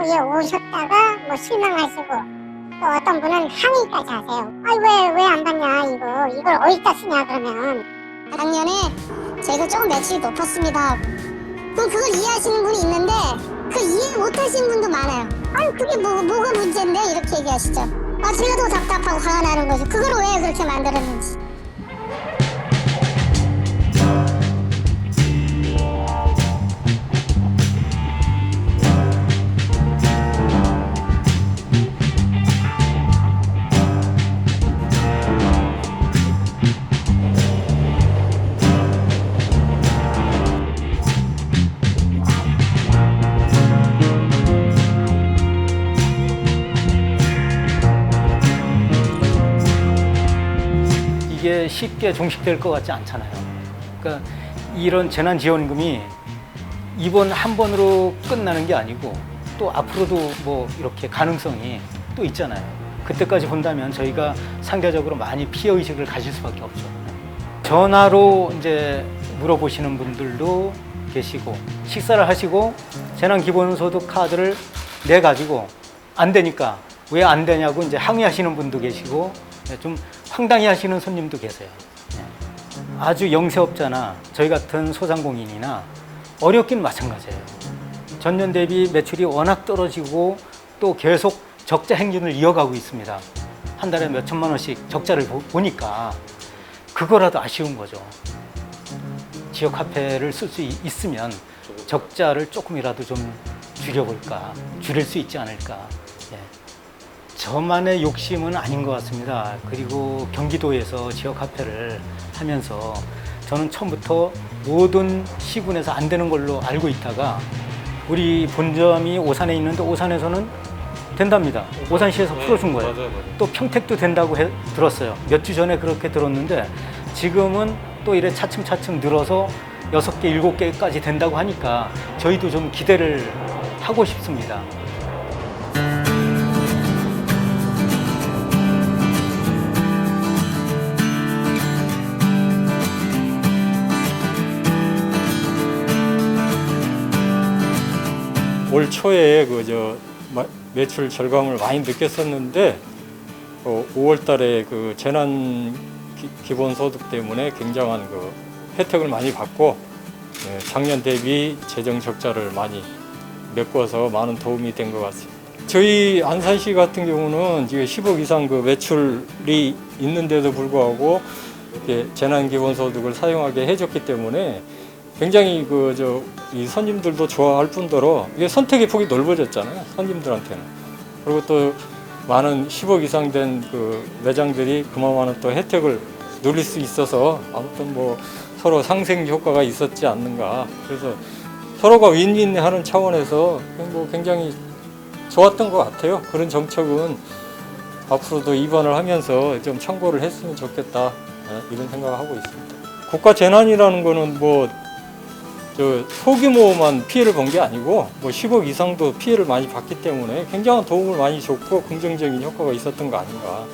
여기에 오셨다가 뭐 실망하시고 또 어떤 분은 항의까지 하세요. 아이 왜왜 안 받냐 이거 이걸 어디다 쓰냐 그러면 작년에 저희가 조금 매출이 높았습니다. 그럼 그걸 이해하시는 분이 있는데 그 이해 못하시는 분도 많아요. 아니 그게 뭐, 뭐가 문제인데 이렇게 얘기하시죠. 아 제가 더 답답하고 화가 나는 거죠. 그걸 왜 그렇게 만들었는지. 이게 쉽게 종식될 것 같지 않잖아요. 그러니까 이런 재난지원금이 이번 한 번으로 끝나는 게 아니고 또 앞으로도 뭐 이렇게 가능성이 또 있잖아요. 그때까지 본다면 저희가 상대적으로 많이 피해 의식을 가질 수밖에 없죠. 전화로 이제 물어보시는 분들도 계시고 식사를 하시고 재난 기본소득 카드를 내 가지고 안 되니까 왜 안 되냐고 이제 항의하시는 분도 계시고 네, 좀 황당해 하시는 손님도 계세요. 네. 아주 영세업자나 저희 같은 소상공인이나 어렵긴 마찬가지예요. 전년 대비 매출이 워낙 떨어지고 또 계속 적자 행진을 이어가고 있습니다. 한 달에 몇 천만 원씩 적자를 보- 보니까 그거라도 아쉬운 거죠. 지역 화폐를 쓸 수 있으면 적자를 조금이라도 좀 줄여볼까, 줄일 수 있지 않을까. 예. 저만의 욕심은 아닌 것 같습니다. 그리고 경기도에서 지역 화폐를 하면서 저는 처음부터 모든 시군에서 안 되는 걸로 알고 있다가 우리 본점이 오산에 있는데 오산에서는 된답니다. 오산시에서 풀어준 거예요. 맞아요, 맞아요. 또 평택도 된다고 해- 들었어요. 몇 주 전에 그렇게 들었는데 지금은 또 이래 차츰차츰 늘어서 여섯 개, 일곱 개까지 된다고 하니까 저희도 좀 기대를 하고 싶습니다. 올 초에 그 저 매출 절감을 많이 느꼈었는데 어, 5월달에 그 재난 기, 본소득 때문에 굉장한 그 혜택을 많이 받고 예, 작년 대비 재정 적자를 많이 메꿔서 많은 도움이 된 것 같습니다. 저희 안산시 같은 경우는 지금 10억 이상 그 매출이 있는데도 불구하고 재난 기본소득을 사용하게 해줬기 때문에 굉장히 그 저이 손님들도 좋아할 뿐더러 이게 선택의 폭이 넓어졌잖아요 손님들한테는. 그리고 또 많은 10억 이상 된 그 매장들이 그만한 또 혜택을 누릴 수 있어서 아무튼 뭐 서로 상생 효과가 있었지 않는가. 그래서 서로가 윈윈하는 차원에서 뭐 굉장히 좋았던 것 같아요. 그런 정책은 앞으로도 입원을 하면서 좀 참고를 했으면 좋겠다 예, 이런 생각을 하고 있습니다. 국가 재난이라는 거는 뭐 저 소규모만 피해를 본 게 아니고 뭐 10억 이상도 피해를 많이 봤기 때문에 굉장한 도움을 많이 줬고 긍정적인 효과가 있었던 거 아닌가